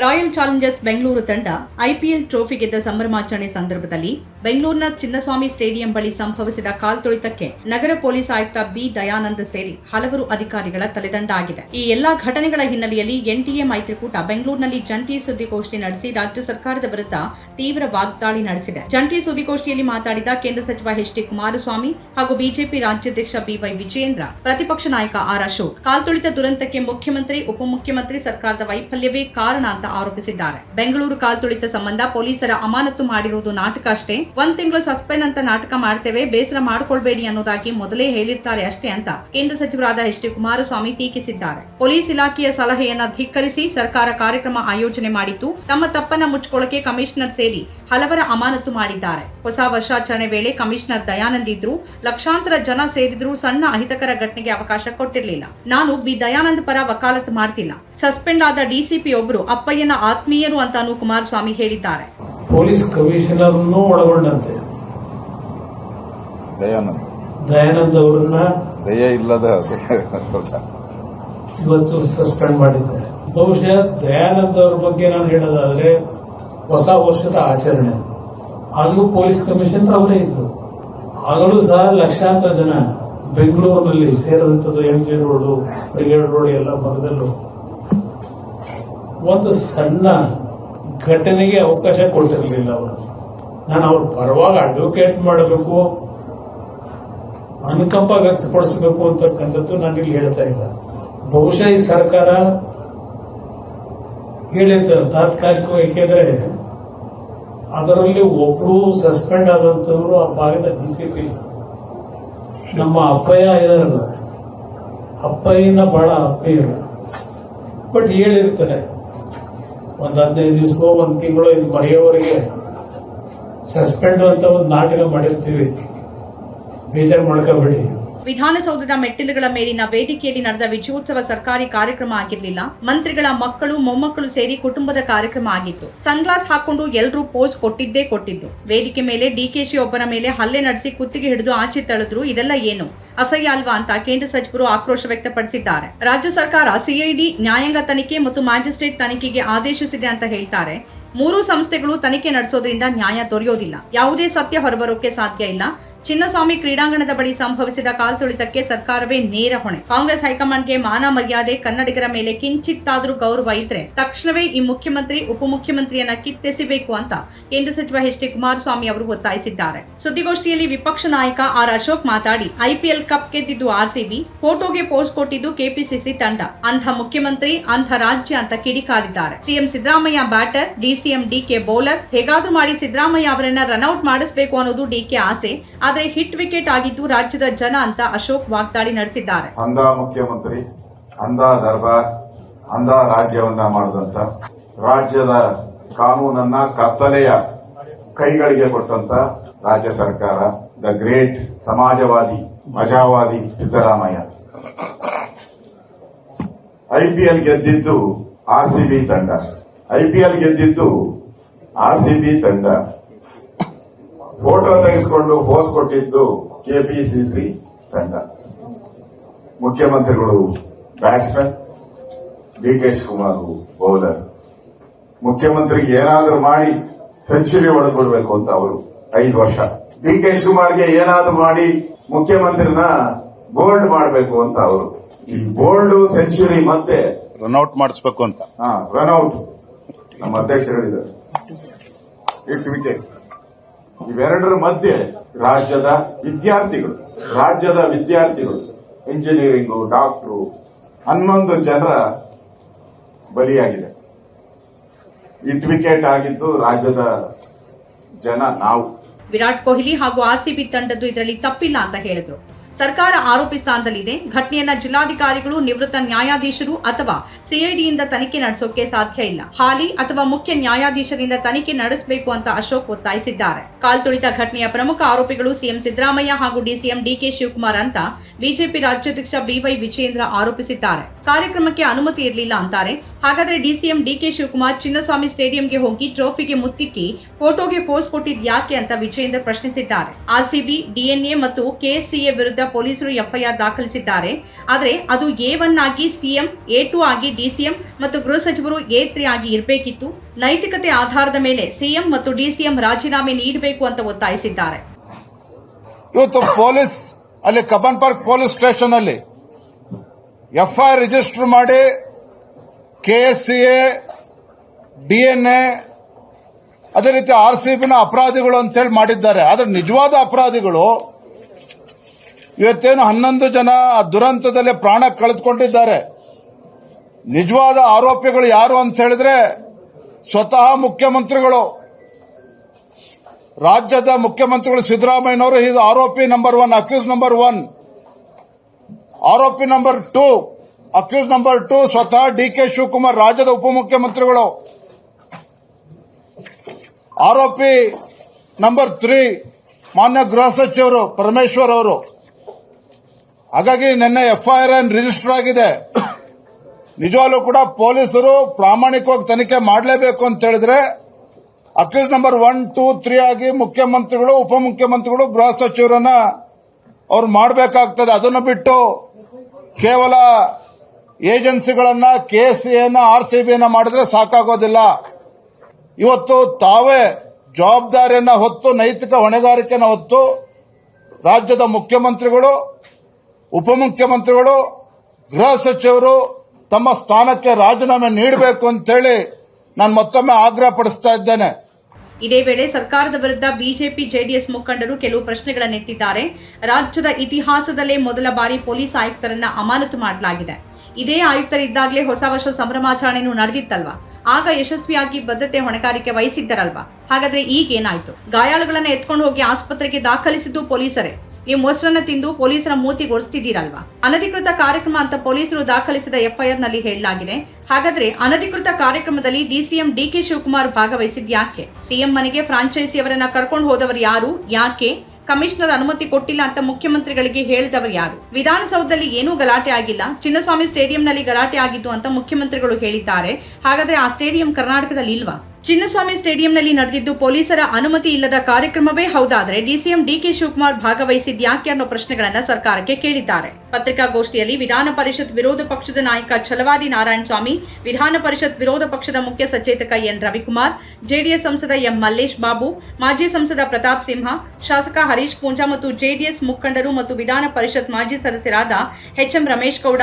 Royal Challengers Bengaluru ತಂಡ IPL trophy ಗೆದ್ದ ಸಂಭ್ರಮಾಚರಣೆ ಸಂದರ್ಭದಲ್ಲಿ ಬೆಂಗಳೂರಿನ ಚಿನ್ನಸ್ವಾಮಿ ಸ್ಟೇಡಿಯಂ ಬಳಿ ಸಂಭವಿಸಿದ ಕಾಲ್ತುಳಿತಕ್ಕೆ ನಗರ ಪೊಲೀಸ್ ಆಯುಕ್ತ ಬಿ ದಯಾನಂದ ಸೇರಿ ಹಲವರು ಅಧಿಕಾರಿಗಳ ತಲೆದಂಡ ಆಗಿದೆ. ಈ ಎಲ್ಲಾ ಘಟನೆಗಳ ಹಿನ್ನೆಲೆಯಲ್ಲಿ ಎನ್ಟಿಎ ಮೈತ್ರಿಕೂಟ ಬೆಂಗಳೂರಿನಲ್ಲಿ ಜಂಟಿ ಸುದ್ದಿಗೋಷ್ಠಿ ನಡೆಸಿ ರಾಜ್ಯ ಸರ್ಕಾರದ ವಿರುದ್ಧ ತೀವ್ರ ವಾಗ್ದಾಳಿ ನಡೆಸಿದೆ. ಜಂಟಿ ಸುದ್ದಿಗೋಷ್ಠಿಯಲ್ಲಿ ಮಾತನಾಡಿದ ಕೇಂದ್ರ ಸಚಿವ ಎಚ್ ಡಿ ಕುಮಾರಸ್ವಾಮಿ ಹಾಗೂ ಬಿಜೆಪಿ ರಾಜ್ಯಾಧ್ಯಕ್ಷ ಬಿವೈ ವಿಜಯೇಂದ್ರ, ಪ್ರತಿಪಕ್ಷ ನಾಯಕ ಆರ್ ಅಶೋಕ್. ಕಾಲ್ತುಳಿತ ದುರಂತಕ್ಕೆ ಮುಖ್ಯಮಂತ್ರಿ, ಉಪಮುಖ್ಯಮಂತ್ರಿ ಸರ್ಕಾರದ ವೈಫಲ್ಯವೇ ಕಾರಣ ಅಂತ ಆರೋಪಿಸಿದ್ದಾರೆ. ಬೆಂಗಳೂರು ಕಾಲ್ತುಳಿತ ಸಂಬಂಧ ಪೊಲೀಸರ ಅಮಾನತು ಮಾಡಿರುವುದು ನಾಟಕ ಅಷ್ಟೇ. ಒಂದ್ ತಿಂಗಳು ಸಸ್ಪೆಂಡ್ ಅಂತ ನಾಟಕ ಮಾಡ್ತೇವೆ, ಬೇಸರ ಮಾಡ್ಕೊಳ್ಬೇಡಿ ಅನ್ನೋದಾಗಿ ಮೊದಲೇ ಹೇಳಿರ್ತಾರೆ ಅಷ್ಟೇ ಅಂತ ಕೇಂದ್ರ ಸಚಿವರಾದ ಎಚ್ ಡಿ ಕುಮಾರಸ್ವಾಮಿ ಟೀಕಿಸಿದ್ದಾರೆ. ಪೊಲೀಸ್ ಇಲಾಖೆಯ ಸಲಹೆಯನ್ನ ಧಿಕ್ಕರಿಸಿ ಸರ್ಕಾರ ಕಾರ್ಯಕ್ರಮ ಆಯೋಜನೆ ಮಾಡಿತ್ತು ತಮ್ಮ ತಪ್ಪನ್ನ ಮುಚ್ಚಿಕೊಳ್ಳಕ್ಕೆ ಕಮಿಷನರ್ ಸೇರಿ ಹಲವರ ಅಮಾನತು ಮಾಡಿದ್ದಾರೆ. ಹೊಸ ವರ್ಷಾಚರಣೆ ವೇಳೆ ಕಮಿಷನರ್ ದಯಾನಂದ್ ಇದ್ರು ಲಕ್ಷಾಂತರ ಜನ ಸೇರಿದ್ರು ಸಣ್ಣ ಅಹಿತಕರ ಘಟನೆಗೆ ಅವಕಾಶ ಕೊಟ್ಟಿರಲಿಲ್ಲ. ನಾನು ಬಿ ದಯಾನಂದ್ ಪರ ವಕಾಲತ್ ಮಾಡ್ತಿಲ್ಲ. ಸಸ್ಪೆಂಡ್ ಆದ ಡಿಸಿಪಿ ಒಬ್ಬರು ಅಪ್ಪಯ್ಯನ ಆತ್ಮೀಯರು ಅಂತಾನು ಕುಮಾರಸ್ವಾಮಿ ಹೇಳಿದ್ದಾರೆ. ಪೊಲೀಸ್ ಕಮಿಷನರ್ ಒಳಗೊಂಡಂತೆ. ದಯಾನಂದ್ ದಯಾನಂದ್ ಅವರನ್ನ ದಯ ಇಲ್ಲದ ಇವತ್ತು ಸಸ್ಪೆಂಡ್ ಮಾಡಿದ್ದಾರೆ. ಬಹುಶಃ ದಯಾನಂದ್ ಅವರ ಬಗ್ಗೆ ನಾನು ಹೇಳೋದಾದ್ರೆ ಹೊಸ ವರ್ಷದ ಆಚರಣೆ. ಆಗಲೂ ಪೊಲೀಸ್ ಕಮಿಷನರ್ ಅವರೇ ಇದ್ರು. ಆಗಲೂ ಸಹ ಲಕ್ಷಾಂತರ ಜನ ಬೆಂಗಳೂರಿನಲ್ಲಿ ಸೇರಿದಂಥದ್ದು M G road brigade road ಎಲ್ಲ ಭಾಗದಲ್ಲೂ ಒಂದು ಸಣ್ಣ ಘಟನೆಗೆ ಅವಕಾಶ ಕೊಟ್ಟಿರಲಿಲ್ಲ ಅವರು. ನಾನು ಅವ್ರ ಪರವಾಗಿ ಅಡ್ವೊಕೇಟ್ ಮಾಡಬೇಕು, ಅನುಕಂಪ ವ್ಯಕ್ತಪಡಿಸಬೇಕು ಅಂತಕ್ಕಂಥದ್ದು ನಾನು ಇಲ್ಲಿ ಹೇಳ್ತಾ ಇಲ್ಲ. ಬಹುಶಃ ಈ ಸರ್ಕಾರ ಹೇಳಿದ ತಾತ್ಕಾಲಿಕವಾಗಿ ಏಕೆಂದ್ರೆ ಅದರಲ್ಲಿ ಒಬ್ರು ಸಸ್ಪೆಂಡ್ ಆದಂತವರು ಆ ಭಾಗದ ಡಿಸಿಪಿ ನಮ್ಮ ಅಪ್ಪಯ್ಯ ಇದಾರಲ್ಲ ಅಪ್ಪಯ್ಯನ ಬಹಳ ಅಪ್ಪಯ್ಯರು ಬಟ್ ಹೇಳಿರ್ತಾರೆ. ಒಂದ್ ಹದಿನೈದು ದಿವಸಕ್ಕೋ ಒಂದ್ ತಿಂಗಳು ಇದು ಮರೆಯೋವರೆಗೆ ಸಸ್ಪೆಂಡ್ ಅಂತ ಒಂದು ನಾಟಕ ಮಾಡಿರ್ತೀವಿ. ಬೇಜಾರು ಮಾಡ್ಕೋಬೇಡಿ. ವಿಧಾನಸೌಧದ ಮೆಟ್ಟಿಲುಗಳ ಮೇಲಿನ ವೇದಿಕೆಯಲ್ಲಿ ನಡೆದ ವಿಜಯೋತ್ಸವ ಸರ್ಕಾರಿ ಕಾರ್ಯಕ್ರಮ ಆಗಿರಲಿಲ್ಲ. ಮಂತ್ರಿಗಳ ಮಕ್ಕಳು, ಮೊಮ್ಮಕ್ಕಳು ಸೇರಿ ಕುಟುಂಬದ ಕಾರ್ಯಕ್ರಮ ಆಗಿತ್ತು. ಸನ್ಗ್ಲಾಸ್ ಹಾಕೊಂಡು ಎಲ್ಲರೂ ಪೋಸ್ ಕೊಟ್ಟಿದ್ದೇ ಕೊಟ್ಟಿದ್ದು. ವೇದಿಕೆ ಮೇಲೆ ಡಿಕೆಶಿ ಒಬ್ಬರ ಮೇಲೆ ಹಲ್ಲೆ ನಡೆಸಿ ಕುತ್ತಿಗೆ ಹಿಡಿದು ಆಚೆ ತಳೆದ್ರು ಇದೆಲ್ಲ ಏನು? ಅಸಹ್ಯ ಅಲ್ವಾ ಅಂತ ಕೇಂದ್ರ ಸಚಿವರು ಆಕ್ರೋಶ ವ್ಯಕ್ತಪಡಿಸಿದ್ದಾರೆ. ರಾಜ್ಯ ಸರ್ಕಾರ ಸಿಐಡಿ ನ್ಯಾಯಾಂಗ ತನಿಖೆ ಮತ್ತು ಮ್ಯಾಜಿಸ್ಟ್ರೇಟ್ ತನಿಖೆಗೆ ಆದೇಶಿಸಿದೆ ಅಂತ ಹೇಳ್ತಾರೆ. ಮೂರೂ ಸಂಸ್ಥೆಗಳು ತನಿಖೆ ನಡೆಸೋದ್ರಿಂದ ನ್ಯಾಯ ದೊರೆಯೋದಿಲ್ಲ. ಯಾವುದೇ ಸತ್ಯ ಹೊರಬರೋಕೆ ಸಾಧ್ಯ ಇಲ್ಲ. ಚಿನ್ನಸ್ವಾಮಿ ಕ್ರೀಡಾಂಗಣದ ಬಳಿ ಸಂಭವಿಸಿದ ಕಾಲ್ತುಳಿತಕ್ಕೆ ಸರ್ಕಾರವೇ ನೇರ ಹೊಣೆ. ಕಾಂಗ್ರೆಸ್ ಹೈಕಮಾಂಡ್ಗೆ ಮಾನ ಮರ್ಯಾದೆ, ಕನ್ನಡಿಗರ ಮೇಲೆ ಕಿಂಚಿತ್ತಾದರೂ ಗೌರವ ಇದ್ರೆ ತಕ್ಷಣವೇ ಈ ಮುಖ್ಯಮಂತ್ರಿ, ಉಪಮುಖ್ಯಮಂತ್ರಿಯನ್ನ ಕಿತ್ತೆಸಿಬೇಕು ಅಂತ ಕೇಂದ್ರ ಸಚಿವ ಎಚ್ ಡಿ ಕುಮಾರಸ್ವಾಮಿ ಅವರು ಒತ್ತಾಯಿಸಿದ್ದಾರೆ. ಸುದ್ದಿಗೋಷ್ಠಿಯಲ್ಲಿ ವಿಪಕ್ಷ ನಾಯಕ ಆರ್ ಅಶೋಕ್ ಮಾತಾಡಿ ಐಪಿಎಲ್ ಕಪ್ ಗೆದ್ದಿದ್ದು ಆರ್ಸಿಬಿ ಫೋಟೋಗೆ ಪೋಸ್ಟ್ ಕೊಟ್ಟಿದ್ದು ಕೆಪಿಸಿಸಿ ತಂಡ. ಅಂಥ ಮುಖ್ಯಮಂತ್ರಿ ಅಂಥ ರಾಜ್ಯ ಅಂತ ಕಿಡಿಕಾರಿದ್ದಾರೆ CM Siddaramaiah batter DCM DK bowler, ಹೇಗಾದ್ರೂ ಮಾಡಿ ಸಿದ್ದರಾಮಯ್ಯ ಅವರನ್ನ ರನ್ಔಟ್ ಮಾಡಿಸಬೇಕು ಅನ್ನೋದು ಡಿಕೆ ಆಸೆ. ಆದರೆ ಹಿಟ್ ವಿಕೆಟ್ ಆಗಿದ್ದು ರಾಜ್ಯದ ಜನ ಅಂತ ಅಶೋಕ್ ವಾಗ್ದಾಳಿ ನಡೆಸಿದ್ದಾರೆ. ಅಂದ ಮುಖ್ಯಮಂತ್ರಿ ಅಂದ ದರ್ಬಾರ್ ಅಂದ ರಾಜ್ಯವನ್ನ ಮಾಡಿದಂತ, ರಾಜ್ಯದ ಕಾನೂನನ್ನ ಕತ್ತಲೆಯ ಕೈಗಳಿಗೆ ಕೊಟ್ಟಂತ ರಾಜ್ಯ ಸರ್ಕಾರ, ದ ಗ್ರೇಟ್ ಸಮಾಜವಾದಿ, ಮಜಾವಾದಿ ಸಿದ್ದರಾಮಯ್ಯ. ಐಪಿಎಲ್ ಗೆದ್ದಿದ್ದು ಆರ್ಸಿಬಿ ತಂಡ. ಐಪಿಎಲ್ ಗೆದ್ದಿದ್ದು ಆರ್ಸಿಬಿ ತಂಡ. ಫೋಟೋ ತೆಗೆಸಿಕೊಂಡು ಪೋಸ್ ಕೊಟ್ಟಿದ್ದು ಕೆಪಿಸಿಸಿ ತಂಡ. ಮುಖ್ಯಮಂತ್ರಿಗಳು ಬ್ಯಾಟ್ಸ್ಮನ್ ಡಿಕೆ ಶಿವಕುಮಾರ್ ಬೌಲರ್. ಮುಖ್ಯಮಂತ್ರಿಗೆ ಏನಾದರೂ ಮಾಡಿ ಸೆಂಚುರಿ ಹೊಡೆದುಕೊಳ್ಬೇಕು ಅಂತ ಅವರು ಐದು ವರ್ಷ. ಡಿಕೆ ಶಿವಕುಮಾರ್ಗೆ ಏನಾದರೂ ಮಾಡಿ ಮುಖ್ಯಮಂತ್ರಿನ ಬೋಲ್ಡ್ ಮಾಡಬೇಕು ಅಂತ ಅವರು. ಈ ಬೋಲ್ಡ್ ಸೆಂಚುರಿ ಮತ್ತೆ ರನ್ಔಟ್ ಮಾಡಿಸ್ಬೇಕು ಅಂತ. ರನ್ಔಟ್ ನಮ್ಮ ಅಧ್ಯಕ್ಷರು ಹೇಳಿದ್ದಾರೆ. Hit wicket. ಇವೆರಡರ ಮಧ್ಯೆ ರಾಜ್ಯದ ವಿದ್ಯಾರ್ಥಿಗಳು ರಾಜ್ಯದ ವಿದ್ಯಾರ್ಥಿಗಳು, ಇಂಜಿನಿಯರಿಂಗು, ಡಾಕ್ಟರು, ಹನ್ನೊಂದು ಜನರ ಬಲಿಯಾಗಿದೆ. ಇಟ್ ವಿಕೆಟ್ ಆಗಿದ್ದು ರಾಜ್ಯದ ಜನ ನಾವು. ವಿರಾಟ್ ಕೊಹ್ಲಿ ಹಾಗೂ ಆರ್ಸಿಬಿ ತಂಡದ್ದು ಇದರಲ್ಲಿ ತಪ್ಪಿಲ್ಲ ಅಂತ ಹೇಳಿದ್ರು. ಸರ್ಕಾರ ಆರೋಪಿ ಸ್ಥಾನದಲ್ಲಿದೆ. ಘಟನೆಯನ್ನ ಜಿಲ್ಲಾಧಿಕಾರಿಗಳು, ನಿವೃತ್ತ ನ್ಯಾಯಾಧೀಶರು ಅಥವಾ ಸಿಐಡಿಯಿಂದ ತನಿಖೆ ನಡೆಸೋಕೆ ಸಾಧ್ಯ ಇಲ್ಲ. ಹಾಲಿ ಅಥವಾ ಮುಖ್ಯ ನ್ಯಾಯಾಧೀಶರಿಂದ ತನಿಖೆ ನಡೆಸಬೇಕು ಅಂತ ಅಶೋಕ್ ಒತ್ತಾಯಿಸಿದ್ದಾರೆ. ಕಾಲ್ತುಳಿತ ಘಟನೆಯ ಪ್ರಮುಖ ಆರೋಪಿಗಳು ಸಿಎಂ ಸಿದ್ದರಾಮಯ್ಯ ಹಾಗೂ ಡಿಸಿಎಂ ಡಿಕೆ ಶಿವಕುಮಾರ್ ಅಂತ ಬಿಜೆಪಿ ರಾಜ್ಯಾಧ್ಯಕ್ಷ ಬಿವೈ ವಿಜಯೇಂದ್ರ ಆರೋಪಿಸಿದ್ದಾರೆ. ಕಾರ್ಯಕ್ರಮಕ್ಕೆ ಅನುಮತಿ ಇರಲಿಲ್ಲ ಅಂತಾರೆ. ಹಾಗಾದ್ರೆ ಡಿಸಿಎಂ ಡಿಕೆ ಶಿವಕುಮಾರ್ ಚಿನ್ನಸ್ವಾಮಿ ಸ್ಟೇಡಿಯಂಗೆ ಹೋಗಿ ಟ್ರೋಫಿಗೆ ಮುತ್ತಿಕ್ಕಿ ಫೋಟೋಗೆ ಪೋಸ್ ಕೊಟ್ಟಿದ್ ಯಾಕೆ ಅಂತ ವಿಜಯೇಂದ್ರ ಪ್ರಶ್ನಿಸಿದ್ದಾರೆ. ಆರ್ಸಿಬಿ ಡಿಎನ್ಎ ಮತ್ತು ಕೆಎಸ್ಸಿಎ ವಿರುದ್ಧ ಪೊಲೀಸರು ಎಫ್ಐಆರ್ ದಾಖಲಿಸಿದ್ದಾರೆ. ಆದರೆ ಅದು ಎ ಒನ್ ಆಗಿ ಸಿಎಂ ಎ ಟು ಆಗಿ ಡಿಸಿಎಂ ಮತ್ತು ಗೃಹ ಸಚಿವರು ಎ ತ್ರೀ ಆಗಿ ಇರಬೇಕಿತ್ತು. ನೈತಿಕತೆ ಆಧಾರದ ಮೇಲೆ ಸಿಎಂ ಮತ್ತು ಡಿಸಿಎಂ ರಾಜೀನಾಮೆ ನೀಡಬೇಕು ಅಂತ ಒತ್ತಾಯಿಸಿದ್ದಾರೆ. ಇವತ್ತು ಪೊಲೀಸ್ ಅಲ್ಲಿ ಕಬ್ಬನ್ ಪಾರ್ಕ್ ಪೊಲೀಸ್ ಸ್ಟೇಷನ್ ಅಲ್ಲಿ ಎಫ್ಐಆರ್ ರಿಜಿಸ್ಟರ್ ಮಾಡಿ ಕೆಎಸ್ಸಿಎ ಡಿಎನ್ಎ ಅದೇ ರೀತಿ ಆರ್ ಸಿಬಿನ ಅಪರಾಧಿಗಳು ಅಂತೇಳಿ ಮಾಡಿದ್ದಾರೆ. ಆದ್ರೆ ನಿಜವಾದ ಅಪರಾಧಿಗಳು ಇವತ್ತೇನು ಹನ್ನೊಂದು ಜನ ಆ ದುರಂತದಲ್ಲಿ ಪ್ರಾಣ ಕಳೆದುಕೊಂಡಿದ್ದಾರೆ. ನಿಜವಾದ ಆರೋಪಿಗಳು ಯಾರು ಅಂತ ಹೇಳಿದ್ರೆ ಸ್ವತಃ ಮುಖ್ಯಮಂತ್ರಿಗಳು. ರಾಜ್ಯದ ಮುಖ್ಯಮಂತ್ರಿಗಳು ಸಿದ್ದರಾಮಯ್ಯನವರು, ಇದು ಆರೋಪಿ number one, accuse number one. ಆರೋಪಿ number two, accuse number two ಸ್ವತಃ ಡಿ ಕೆ ಶಿವಕುಮಾರ್, ರಾಜ್ಯದ ಉಪಮುಖ್ಯಮಂತ್ರಿಗಳು. ಆರೋಪಿ ನಂಬರ್ ತ್ರೀ, ಮಾನ್ಯ ಗೃಹ ಸಚಿವರು ಪರಮೇಶ್ವರ್ ಅವರು. ಹಾಗಾಗಿ ನಿನ್ನೆ ಎಫ್ಐಆರ್ ರಿಜಿಸ್ಟರ್ ಆಗಿದೆ? ನಿಜವಾಗ್ಲೂ ಕೂಡ ಪೊಲೀಸರು ಪ್ರಾಮಾಣಿಕವಾಗಿ ತನಿಖೆ ಮಾಡಲೇಬೇಕು ಅಂತ ಹೇಳಿದ್ರೆ accuse number one two three ಆಗಿ ಮುಖ್ಯಮಂತ್ರಿಗಳು, ಉಪಮುಖ್ಯಮಂತ್ರಿಗಳು, ಗೃಹ ಸಚಿವರನ್ನ ಅವ್ರು ಮಾಡಬೇಕಾಗ್ತದೆ. ಅದನ್ನು ಬಿಟ್ಟು ಕೇವಲ ಏಜೆನ್ಸಿಗಳನ್ನ ಕೆಎಸ್ಸಿಯನ್ನ ಆರ್ ಸಿಬಿಯನ್ನ ಮಾಡಿದ್ರೆ ಸಾಕಾಗೋದಿಲ್ಲ. ಇವತ್ತು ತಾವೇ ಜವಾಬ್ದಾರಿಯನ್ನ ಹೊತ್ತು, ನೈತಿಕ ಹೊಣೆಗಾರಿಕೆಯನ್ನು ಹೊತ್ತು ರಾಜ್ಯದ ಮುಖ್ಯಮಂತ್ರಿಗಳು ಉಪಮುಖ್ಯಮಂತ್ರಿಗಳು, ಗೃಹ ಸಚಿವರು ತಮ್ಮ ಸ್ಥಾನಕ್ಕೆ ರಾಜೀನಾಮೆ ನೀಡಬೇಕು ಅಂತೇಳಿ ನಾನು ಮತ್ತೊಮ್ಮೆ ಆಗ್ರಹ ಪಡಿಸ್ತಾ ಇದ್ದೇನೆ. ಇದೇ ವೇಳೆ ಸರ್ಕಾರದ ವಿರುದ್ಧ ಬಿಜೆಪಿ, ಜೆಡಿಎಸ್ ಮುಖಂಡರು ಕೆಲವು ಪ್ರಶ್ನೆಗಳನ್ನೆತ್ತಿದ್ದಾರೆ ರಾಜ್ಯದ ಇತಿಹಾಸದಲ್ಲೇ ಮೊದಲ ಬಾರಿ ಪೊಲೀಸ್ ಆಯುಕ್ತರನ್ನ ಅಮಾನತು ಮಾಡಲಾಗಿದೆ. ಇದೇ ಆಯುಕ್ತರಿದ್ದಾಗಲೇ ಹೊಸ ವರ್ಷ ಸಂಭ್ರಮಾಚರಣೆನೂ ನಡೆದಿತ್ತಲ್ವಾ? ಆಗ ಯಶಸ್ವಿಯಾಗಿ ಬದ್ಧತೆ ಹೊಣೆಗಾರಿಕೆ ವಹಿಸಿದ್ದರಲ್ವಾ? ಹಾಗಾದ್ರೆ ಈಗೇನಾಯ್ತು ಗಾಯಾಳುಗಳನ್ನ ಎತ್ಕೊಂಡು ಹೋಗಿ ಆಸ್ಪತ್ರೆಗೆ ದಾಖಲಿಸಿದ್ದು ಪೊಲೀಸರೇ? ಈ ಮೊಸರನ್ನ ತಿಂದು ಪೊಲೀಸರ ಮೂತಿ ಗೊಡಿಸ್ತಿದ್ದೀರಲ್ವಾ ಅನಧಿಕೃತ ಕಾರ್ಯಕ್ರಮ ಅಂತ ಪೊಲೀಸರು ದಾಖಲಿಸಿದ ಎಫ್ಐಆರ್ನಲ್ಲಿ ಹೇಳಲಾಗಿದೆ. ಹಾಗಾದ್ರೆ ಅನಧಿಕೃತ ಕಾರ್ಯಕ್ರಮದಲ್ಲಿ ಡಿಸಿಎಂ ಡಿಕೆ ಶಿವಕುಮಾರ್ ಭಾಗವಹಿಸಿದ್ ಯಾಕೆ? ಸಿಎಂ ಮನೆಗೆ ಫ್ರಾಂಚೈಸಿ ಅವರನ್ನ ಕರ್ಕೊಂಡು ಹೋದವರು ಯಾರು? ಯಾಕೆ? ಕಮಿಷನರ್ ಅನುಮತಿ ಕೊಟ್ಟಿಲ್ಲ ಅಂತ ಮುಖ್ಯಮಂತ್ರಿಗಳಿಗೆ ಹೇಳಿದವರು ಯಾರು? ವಿಧಾನಸೌಧದಲ್ಲಿ ಏನೂ ಗಲಾಟೆ ಆಗಿಲ್ಲ. ಚಿನ್ನಸ್ವಾಮಿ ಸ್ಟೇಡಿಯಂನಲ್ಲಿ ಗಲಾಟೆ ಆಗಿದ್ದು ಅಂತ ಮುಖ್ಯಮಂತ್ರಿಗಳು ಹೇಳಿದ್ದಾರೆ. ಹಾಗಾದ್ರೆ ಆ ಸ್ಟೇಡಿಯಂ ಕರ್ನಾಟಕದಲ್ಲಿ ಇಲ್ವಾ ಚಿನ್ನಸ್ವಾಮಿ ಸ್ಟೇಡಿಯಂನಲ್ಲಿ ನಡೆದಿದ್ದು ಪೊಲೀಸರ ಅನುಮತಿ ಇಲ್ಲದ ಕಾರ್ಯಕ್ರಮವೇ ಹೌದಾದರೆ ಡಿಸಿಎಂ ಡಿಕೆ ಶಿವಕುಮಾರ್ ಭಾಗವಹಿಸಿದ್ ಯಾಕೆ ಅನ್ನೋ ಪ್ರಶ್ನೆಗಳನ್ನು ಸರ್ಕಾರಕ್ಕೆ ಕೇಳಿದ್ದಾರೆ. ಪತ್ರಿಕಾಗೋಷ್ಠಿಯಲ್ಲಿ ವಿಧಾನ ಪರಿಷತ್ ವಿರೋಧ ಪಕ್ಷದ ನಾಯಕ ಛಲವಾದಿ ನಾರಾಯಣ ಸ್ವಾಮಿ, ವಿಧಾನ ಪರಿಷತ್ ವಿರೋಧ ಪಕ್ಷದ ಮುಖ್ಯ ಸಚೇತಕ ಎನ್ ರವಿಕುಮಾರ್, ಜೆಡಿಎಸ್ ಸಂಸದ ಎಂ ಮಲ್ಲೇಶ್ ಬಾಬು, ಮಾಜಿ ಸಂಸದ ಪ್ರತಾಪ್ ಸಿಂಹ, ಶಾಸಕ ಹರೀಶ್ ಪೂಂಜಾ ಮತ್ತು ಜೆಡಿಎಸ್ ಮುಖಂಡರು ಮತ್ತು ವಿಧಾನ ಪರಿಷತ್ ಮಾಜಿ ಸದಸ್ಯರಾದ ಎಚ್ಎಂ ರಮೇಶ್ ಗೌಡ